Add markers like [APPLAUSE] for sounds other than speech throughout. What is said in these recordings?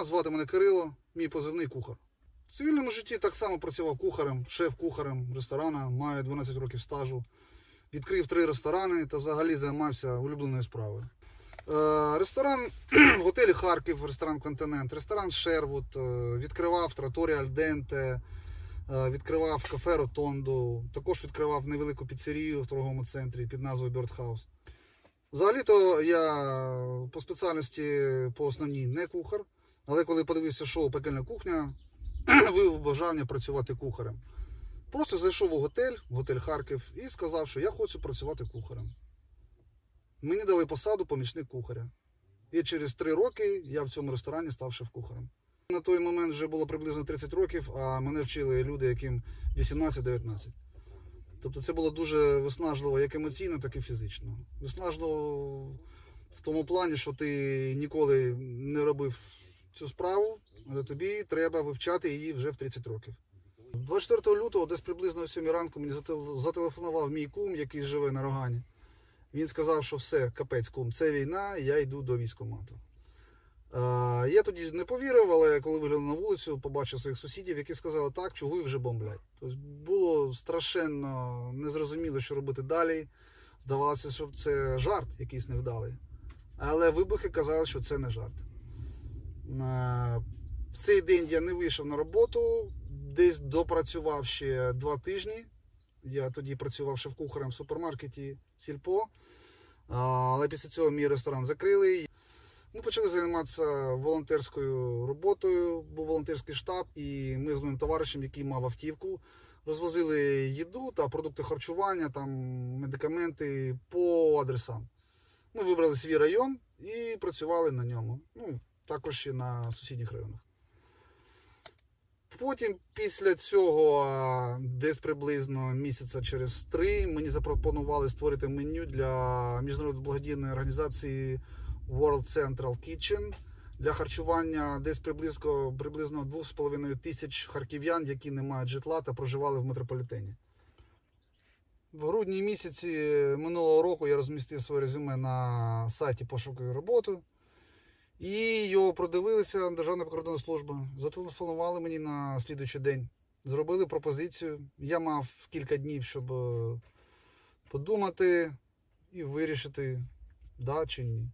Звати мене Кирило, мій позивний кухар. В цивільному житті так само працював кухарем, шеф-кухарем ресторана, маю 12 років стажу. Відкрив три ресторани та взагалі займався улюбленою справою. Е, ресторан в [CLEARS THROAT] готелі Харків, ресторан Континент, ресторан Шервуд, е, відкривав траторі Альденте, е, відкривав кафе Ротонду, також відкривав невелику піцерію в торговому центрі під назвою Бьордхаус. Взагалі-то я по спеціальності по основній не кухар, але коли подивився шоу Пекельна кухня, [CLEARS THROAT] виявив бажання працювати кухарем. Просто зайшов у готель, в готель Харків, і сказав, що я хочу працювати кухарем. Мені дали посаду помічник кухаря. І через три роки я в цьому ресторані став шеф-кухарем. На той момент вже було приблизно 30 років, а мене вчили люди, яким 18-19. Тобто це було дуже виснажливо як емоційно, так і фізично. Виснажливо в тому плані, що ти ніколи не робив цю справу, тобі треба вивчати її вже в 30 років. 24 лютого, десь приблизно о 7 ранку, мені зателефонував мій кум, який живе на Рогані. Він сказав, що все, капець, кум, це війна, я йду до військкомату. Я тоді не повірив, але коли виглянув на вулицю, побачив своїх сусідів, які сказали, так, чого вже бомблять. Тобто було страшенно незрозуміло, що робити далі. Здавалося, що це жарт якийсь невдалий. Але вибухи казали, що це не жарт. В цей день я не вийшов на роботу, десь допрацював ще два тижні. Я тоді працював шеф-кухарем в супермаркеті Сільпо. Але після цього мій ресторан закрили. Ми почали займатися волонтерською роботою, був волонтерський штаб, і ми з моїм товаришем, який мав автівку, розвозили їду та продукти харчування, там медикаменти по адресам. Ми вибрали свій район і працювали на ньому. Ну, також і на сусідніх районах. Потім, після цього, десь приблизно місяця через три, мені запропонували створити меню для міжнародної благодійної організації World Central Kitchen для харчування десь приблизно, приблизно 2,5 тисяч харків'ян, які не мають житла та проживали в метрополітені. В грудні місяці минулого року я розмістив своє резюме на сайті пошуку роботи. І його продивилися Державна прикордонна служба. Зателефонували мені на слідуючий день. Зробили пропозицію. Я мав кілька днів, щоб е, подумати і вирішити, да чи ні.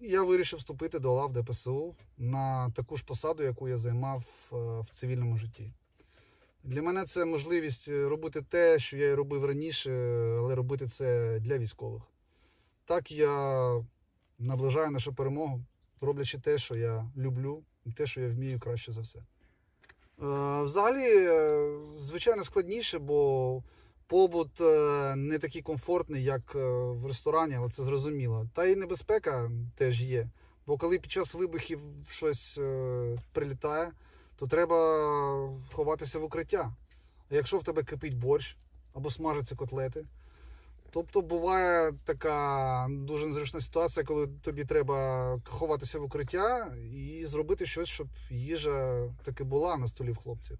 Я вирішив вступити до лав ДПСУ на таку ж посаду, яку я займав е, в цивільному житті. Для мене це можливість е, робити те, що я і робив раніше, але робити це для військових. Так я наближаю нашу перемогу, роблячи те, що я люблю, і те, що я вмію краще за все. Е, Взагалі, е, звичайно, складніше, бо побут е, не такий комфортний, як в ресторані, але це зрозуміло. Та і небезпека теж є. Бо коли під час вибухів щось прилітає, то треба ховатися в укриття. А якщо в тебе кипить борщ або смажаться котлети, Тобто буває така дуже незручна ситуація, коли тобі треба ховатися в укриття і зробити щось, щоб їжа таки була на столі в хлопців.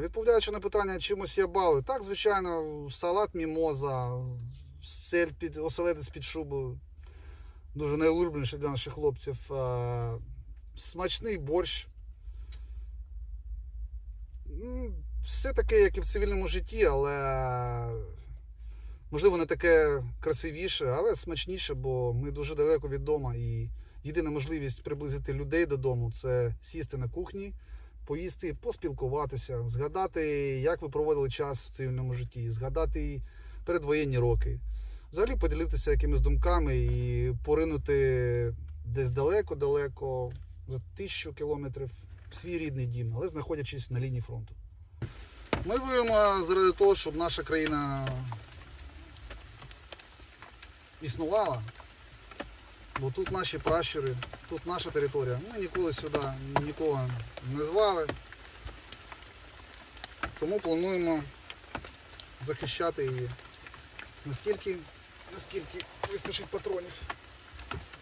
Відповідаючи на питання, чимось я балую. Так, звичайно, салат мімоза, сель під оселедець під шубою. Дуже найулюбленіше для наших хлопців. Смачний борщ. Все таке, як і в цивільному житті, але можливо не таке красивіше, але смачніше, бо ми дуже далеко від дому. І єдина можливість приблизити людей додому це сісти на кухні, поїсти, поспілкуватися, згадати, як ви проводили час в цивільному житті, згадати передвоєнні роки. Взагалі поділитися якимись думками і поринути десь далеко-далеко, за тисячу кілометрів в свій рідний дім, але знаходячись на лінії фронту. Ми воюємо заради того, щоб наша країна існувала. Бо тут наші пращури, тут наша територія. Ми ніколи сюди нікого не звали. Тому плануємо захищати її настільки, наскільки вистачить патронів.